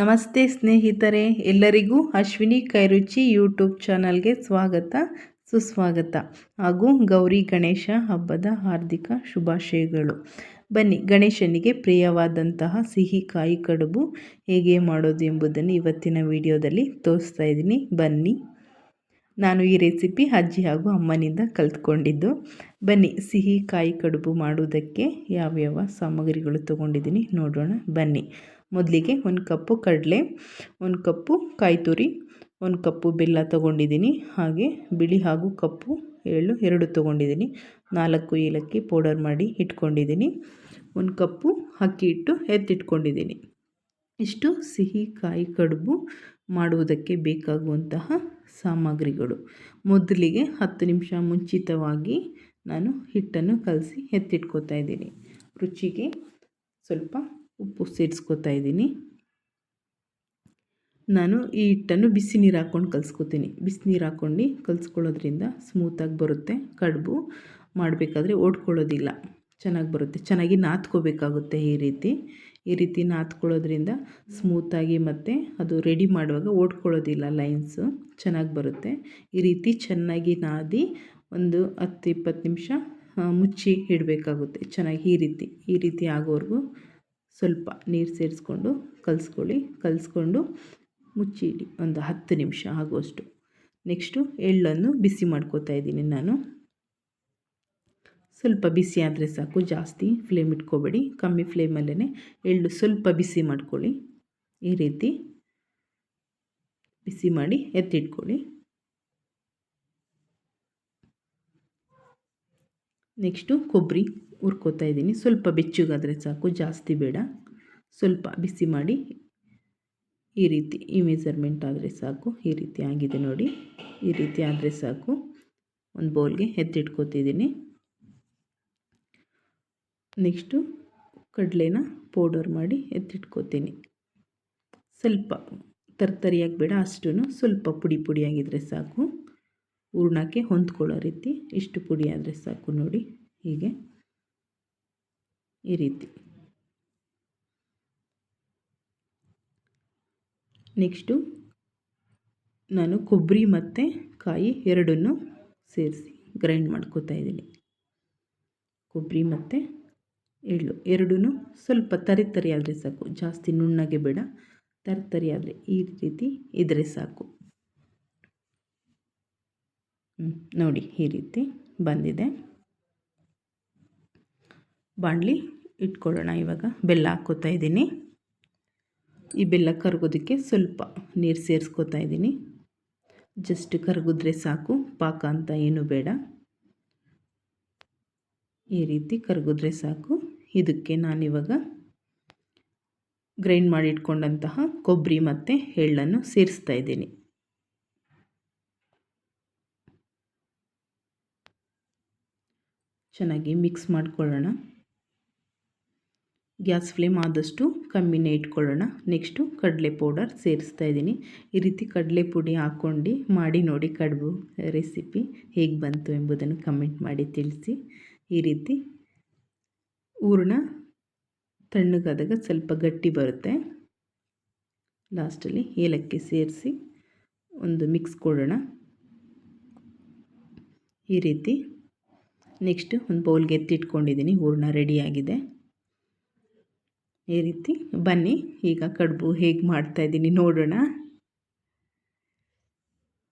ನಮಸ್ತೆ ಸ್ನೇಹಿತರೆ, ಎಲ್ಲರಿಗೂ ಅಶ್ವಿನಿ ಕೈರುಚಿ ಯೂಟ್ಯೂಬ್ ಚಾನಲ್ಗೆ ಸ್ವಾಗತ, ಸುಸ್ವಾಗತ ಹಾಗೂ ಗೌರಿ ಗಣೇಶ ಹಬ್ಬದ ಹಾರ್ದಿಕ ಶುಭಾಶಯಗಳು. ಬನ್ನಿ, ಗಣೇಶನಿಗೆ ಪ್ರಿಯವಾದಂತಹ ಸಿಹಿ ಕಾಯಿ ಕಡುಬು ಹೇಗೆ ಮಾಡೋದು ಎಂಬುದನ್ನು ಇವತ್ತಿನ ವಿಡಿಯೋದಲ್ಲಿ ತೋರಿಸ್ತಾ ಇದ್ದೀನಿ. ಬನ್ನಿ. ನಾನು ಈ ರೆಸಿಪಿ ಅಜ್ಜಿ ಹಾಗೂ ಅಮ್ಮನಿಂದ ಕಲ್ತ್ಕೊಂಡಿದ್ದು. ಬನ್ನಿ, ಸಿಹಿ, ಕಾಯಿ ಕಡುಬು ಮಾಡುವುದಕ್ಕೆ ಯಾವ್ಯಾವ ಸಾಮಗ್ರಿಗಳು ತೊಗೊಂಡಿದ್ದೀನಿ ನೋಡೋಣ. ಬನ್ನಿ, ಮೊದಲಿಗೆ ಒಂದು ಕಪ್ಪು ಕಡಲೆ, ಒಂದು ಕಪ್ಪು ಕಾಯಿ ತುರಿ, ಒಂದು ಕಪ್ಪು ಬೆಲ್ಲ ತೊಗೊಂಡಿದ್ದೀನಿ. ಹಾಗೆ ಬಿಳಿ ಹಾಗೂ ಕಪ್ಪು ಎಳ್ಳು ಎರಡು ತೊಗೊಂಡಿದ್ದೀನಿ. ನಾಲ್ಕು ಏಲಕ್ಕಿ ಪೌಡರ್ ಮಾಡಿ ಇಟ್ಕೊಂಡಿದ್ದೀನಿ. ಒಂದು ಕಪ್ಪು ಅಕ್ಕಿ ಹಿಟ್ಟು ಎತ್ತಿಟ್ಕೊಂಡಿದ್ದೀನಿ. ಇಷ್ಟು ಸಿಹಿ, ಕಾಯಿ ಕಡುಬು ಮಾಡುವುದಕ್ಕೆ ಬೇಕಾಗುವಂತಹ ಸಾಮಗ್ರಿಗಳು. ಮೊದಲಿಗೆ ಹತ್ತು ನಿಮಿಷ ಮುಂಚಿತವಾಗಿ ನಾನು ಹಿಟ್ಟನ್ನು ಕಲಸಿ ಎತ್ತಿಟ್ಕೋತಾ ಇದ್ದೀನಿ. ರುಚಿಗೆ ಸ್ವಲ್ಪ ಉಪ್ಪು ಸೇರಿಸ್ಕೊತಾ ಇದ್ದೀನಿ. ನಾನು ಈ ಹಿಟ್ಟನ್ನು ಬಿಸಿ ನೀರು ಹಾಕ್ಕೊಂಡು ಕಲಿಸ್ಕೊತೀನಿ. ಬಿಸಿ ನೀರು ಹಾಕ್ಕೊಂಡು ಕಲಿಸ್ಕೊಳ್ಳೋದ್ರಿಂದ ಸ್ಮೂತಾಗಿ ಬರುತ್ತೆ. ಕಡುಬು ಮಾಡಬೇಕಾದ್ರೆ ಓಡ್ಕೊಳ್ಳೋದಿಲ್ಲ. ಚೆನ್ನಾಗಿ ಬರುತ್ತೆ. ಚೆನ್ನಾಗಿ ನಾದ್ಕೋಬೇಕಾಗುತ್ತೆ ಈ ರೀತಿ. ಈ ರೀತಿ ನಾದ್ಕೊಳ್ಳೋದ್ರಿಂದ ಸ್ಮೂತಾಗಿ ಮತ್ತು ಅದು ರೆಡಿ ಮಾಡುವಾಗ ಓಡ್ಕೊಳ್ಳೋದಿಲ್ಲ ಲೈನ್ಸು ಚೆನ್ನಾಗಿ ಬರುತ್ತೆ. ಈ ರೀತಿ ಚೆನ್ನಾಗಿ ನಾದಿ ಒಂದು ಹತ್ತು ಇಪ್ಪತ್ತು ನಿಮಿಷ ಮುಚ್ಚಿ ಇಡಬೇಕಾಗುತ್ತೆ. ಚೆನ್ನಾಗಿ ಈ ರೀತಿ ಈ ರೀತಿ ಆಗೋವರೆಗೂ ಸ್ವಲ್ಪ ನೀರು ಸೇರಿಸ್ಕೊಂಡು ಕಲಿಸ್ಕೊಳ್ಳಿ. ಕಲಿಸ್ಕೊಂಡು ಮುಚ್ಚಿ ಇಡಿ. ಒಂದು ಹತ್ತು ನಿಮಿಷ ಆಗುವಷ್ಟು. ನೆಕ್ಸ್ಟು ಎಳ್ಳನ್ನು ಬಿಸಿ ಮಾಡ್ಕೋತಾ ಇದ್ದೀನಿ ನಾನು. ಸ್ವಲ್ಪ ಬಿಸಿ ಆದರೆ ಸಾಕು, ಜಾಸ್ತಿ ಫ್ಲೇಮ್ ಇಟ್ಕೋಬೇಡಿ. ಕಮ್ಮಿ ಫ್ಲೇಮಲ್ಲೇ ಎಳ್ಳು ಸ್ವಲ್ಪ ಬಿಸಿ ಮಾಡ್ಕೊಳ್ಳಿ. ಈ ರೀತಿ ಬಿಸಿ ಮಾಡಿ ಎತ್ತಿಟ್ಕೊಳ್ಳಿ. ನೆಕ್ಸ್ಟು ಕೊಬ್ಬರಿ ಹುರ್ಕೋತಾ ಇದ್ದೀನಿ. ಸ್ವಲ್ಪ ಬೆಚ್ಚಗಾದರೆ ಸಾಕು, ಜಾಸ್ತಿ ಬೇಡ. ಸ್ವಲ್ಪ ಬಿಸಿ ಮಾಡಿ ಈ ರೀತಿ ಈ ಮೆಸರ್ಮೆಂಟ್ ಆದರೆ ಸಾಕು. ಈ ರೀತಿ ಆಗಿದೆ ನೋಡಿ. ಈ ರೀತಿ ಆದರೆ ಸಾಕು. ಒಂದು ಬೌಲ್ಗೆ ಎತ್ತಿಟ್ಕೋತಿದ್ದೀನಿ. ನೆಕ್ಸ್ಟು ಕಡಲೆನ ಪೌಡರ್ ಮಾಡಿ ಎತ್ತಿಟ್ಕೋತೀನಿ. ಸ್ವಲ್ಪ ತರ್ತರಿಯಾಗಿ ಬೇಡ ಅಷ್ಟೂ ಸ್ವಲ್ಪ ಪುಡಿ ಪುಡಿಯಾಗಿದ್ದರೆ ಸಾಕು. ಹೂರ್ಣಕ್ಕೆ ಹೊಂದ್ಕೊಳ್ಳೋ ರೀತಿ ಇಷ್ಟು ಪುಡಿ ಆದರೆ ಸಾಕು ನೋಡಿ ಹೀಗೆ ಈ ರೀತಿ. ನೆಕ್ಸ್ಟು ನಾನು ಕೊಬ್ಬರಿ ಮತ್ತು ಕಾಯಿ ಎರಡನ್ನು ಸೇರಿಸಿ ಗ್ರೈಂಡ್ ಮಾಡ್ಕೋತಾ ಇದ್ದೀನಿ. ಕೊಬ್ಬರಿ ಮತ್ತು ಎಳ್ಳು ಎರಡೂ ಸ್ವಲ್ಪ ತರಿ ತರಿ ಆದರೆ ಸಾಕು. ಜಾಸ್ತಿ ನುಣ್ಣಗೆ ಬೇಡ ತರಿ ತರಿ ಆದರೆ ಈ ರೀತಿ ಇದ್ದರೆ ಸಾಕು. ನೋಡಿ ಈ ರೀತಿ ಬಂದಿದೆ. ಬಾಣಲಿ ಇಟ್ಕೊಳ್ಳೋಣ ಇವಾಗ. ಬೆಲ್ಲ ಹಾಕ್ಕೋತಾ ಇದ್ದೀನಿ. ಈ ಬೆಲ್ಲ ಕರಗೋದಕ್ಕೆ ಸ್ವಲ್ಪ ನೀರು ಸೇರಿಸ್ಕೋತಾ ಇದ್ದೀನಿ. ಜಸ್ಟ್ ಕರಗಿದ್ರೆ ಸಾಕು, ಪಾಕ ಅಂತ ಏನು ಬೇಡ. ಈ ರೀತಿ ಕರಗಿದ್ರೆ ಸಾಕು. ಇದಕ್ಕೆ ನಾನಿವಾಗ ಗ್ರೈಂಡ್ ಮಾಡಿ ಇಟ್ಕೊಂಡಂತಹ ಕೊಬ್ಬರಿ ಮತ್ತು ಎಳ್ಳನ್ನು ಸೇರಿಸ್ತಾ ಇದ್ದೀನಿ. ಚೆನ್ನಾಗಿ ಮಿಕ್ಸ್ ಮಾಡ್ಕೊಳ್ಳೋಣ. ಗ್ಯಾಸ್ ಫ್ಲೇಮ್ ಆದಷ್ಟು ಕಮ್ಮಿನೇ ಇಟ್ಕೊಳ್ಳೋಣ. ನೆಕ್ಸ್ಟು ಕಡಲೆ ಪೌಡರ್ ಸೇರಿಸ್ತಾ ಇದ್ದೀನಿ. ಈ ರೀತಿ ಕಡಲೆ ಪುಡಿ ಹಾಕ್ಕೊಂಡು ಮಾಡಿ ನೋಡಿ ಕಡುಬು ರೆಸಿಪಿ ಹೇಗೆ ಬಂತು ಎಂಬುದನ್ನು ಕಮೆಂಟ್ ಮಾಡಿ ತಿಳಿಸಿ. ಈ ರೀತಿ ಹೂರ್ಣ ತಣ್ಣಗಾದಾಗ ಸ್ವಲ್ಪ ಗಟ್ಟಿ ಬರುತ್ತೆ. ಲಾಸ್ಟಲ್ಲಿ ಏಲಕ್ಕಿ ಸೇರಿಸಿ ಒಂದು ಮಿಕ್ಸ್ ಕೊಡೋಣ. ಈ ರೀತಿ ನೆಕ್ಸ್ಟ್ ಒಂದು ಬೌಲ್ಗೆ ಎತ್ತಿಟ್ಕೊಂಡಿದ್ದೀನಿ ಹೂರ್ಣ ರೆಡಿಯಾಗಿದೆ ಈ ರೀತಿ ಬನ್ನಿ, ಈಗ ಕಡುಬು ಹೇಗೆ ಮಾಡ್ತಾಯಿದ್ದೀನಿ ನೋಡೋಣ.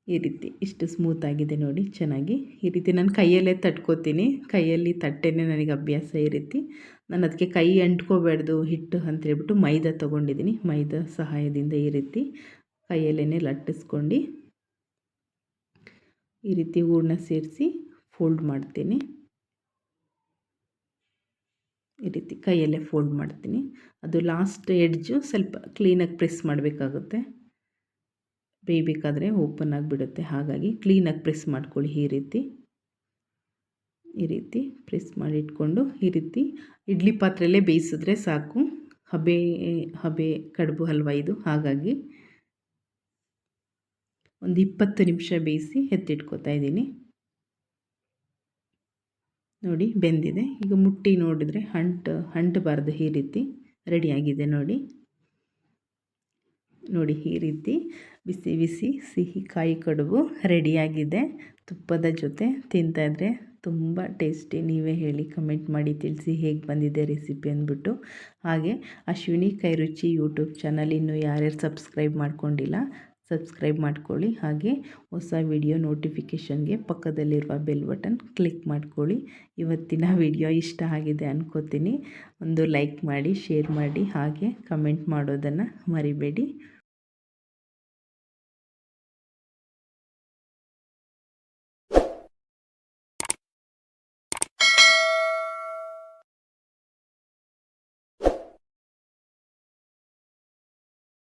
ಈ ರೀತಿ ಇಷ್ಟು ಸ್ಮೂತಾಗಿದೆ ನೋಡಿ, ಚೆನ್ನಾಗಿ. ಈ ರೀತಿ ನಾನು ಕೈಯಲ್ಲೇ ತಟ್ಕೋತೀನಿ. ಕೈಯಲ್ಲಿ ತಟ್ಟೆನೇ ನನಗೆ ಅಭ್ಯಾಸ ಈ ರೀತಿ. ನಾನು ಅದಕ್ಕೆ ಕೈ ಅಂಟ್ಕೋಬಾರ್ದು ಹಿಟ್ಟು ಅಂತ ಹೇಳ್ಬಿಟ್ಟು ಮೈದಾ ತೊಗೊಂಡಿದ್ದೀನಿ ಮೈದಾ ಸಹಾಯದಿಂದ ಈ ರೀತಿ ಕೈಯಲ್ಲೇ ಲಟ್ಟಿಸ್ಕೊಂಡು ಈ ರೀತಿ ಹೂರ್ಣ ಸೇರಿಸಿ ಫೋಲ್ಡ್ ಮಾಡ್ತೀನಿ. ಈ ರೀತಿ ಕೈಯಲ್ಲೇ ಫೋಲ್ಡ್ ಮಾಡ್ತೀನಿ. ಅದು ಲಾಸ್ಟ್ ಎಡ್ಜು ಸ್ವಲ್ಪ ಕ್ಲೀನಾಗಿ ಪ್ರೆಸ್ ಮಾಡಬೇಕಾಗುತ್ತೆ. ಬೇಯಬೇಕಾದ್ರೆ ಓಪನ್ ಆಗಿಬಿಡುತ್ತೆ. ಹಾಗಾಗಿ ಕ್ಲೀನಾಗಿ ಪ್ರೆಸ್ ಮಾಡ್ಕೊಳ್ಳಿ ಈ ರೀತಿ. ಈ ರೀತಿ ಪ್ರೆಸ್ ಮಾಡಿ ಇಟ್ಕೊಂಡು ಈ ರೀತಿ ಇಡ್ಲಿ ಪಾತ್ರೆಯಲ್ಲೇ ಬೇಯಿಸಿದ್ರೆ ಸಾಕು. ಹಬೆ ಹಬೆ, ಕಡುಬು ಹಲ್ವ ಇದು. ಹಾಗಾಗಿ ಒಂದು ಇಪ್ಪತ್ತು ನಿಮಿಷ ಬೇಯಿಸಿ ಎತ್ತಿಟ್ಕೋತಾ ಇದ್ದೀನಿ. ನೋಡಿ ಬೆಂದಿದೆ. ಈಗ ಮುಟ್ಟಿ ನೋಡಿದರೆ ಹಂಟು ಅಂಟಬಾರ್ದು ಈ ರೀತಿ. ರೆಡಿಯಾಗಿದೆ ನೋಡಿ. ನೋಡಿ ಈ ರೀತಿ ಬಿಸಿ ಬಿಸಿ ಸಿಹಿ ಕಾಯಿ ಕಡುಬು ರೆಡಿಯಾಗಿದೆ. ತುಪ್ಪದ ಜೊತೆ ತಿಂತಾಯಿದ್ರೆ ತುಂಬ ಟೇಸ್ಟಿ. ನೀವೇ ಹೇಳಿ ಕಮೆಂಟ್ ಮಾಡಿ, ತಿಳಿಸಿ ಹೇಗೆ ಬಂದಿದೆ ರೆಸಿಪಿ ಅಂದ್ಬಿಟ್ಟು. ಹಾಗೆ ಅಶ್ವಿನಿ ಕೈರುಚಿ ಯೂಟ್ಯೂಬ್ ಚಾನಲ್ ಇನ್ನೂ ಯಾರ್ಯಾರು ಸಬ್ಸ್ಕ್ರೈಬ್ ಮಾಡ್ಕೊಂಡಿಲ್ಲ, ಸಬ್ಸ್ಕ್ರೈಬ್ ಮಾಡ್ಕೊಳ್ಳಿ. ಹಾಗೆ ಹೊಸ ವಿಡಿಯೋ ನೋಟಿಫಿಕೇಷನ್ಗೆ ಪಕ್ಕದಲ್ಲಿರುವ ಬೆಲ್ ಬಟನ್ ಕ್ಲಿಕ್ ಮಾಡ್ಕೊಳ್ಳಿ. ಇವತ್ತಿನ ವಿಡಿಯೋ ಇಷ್ಟ ಆಗಿದೆ ಅನ್ಕೋತೀನಿ. ಒಂದು ಲೈಕ್ ಮಾಡಿ ಶೇರ್ ಮಾಡಿ, ಹಾಗೆ ಕಮೆಂಟ್ ಮಾಡೋದನ್ನು ಮರಿಬೇಡಿ.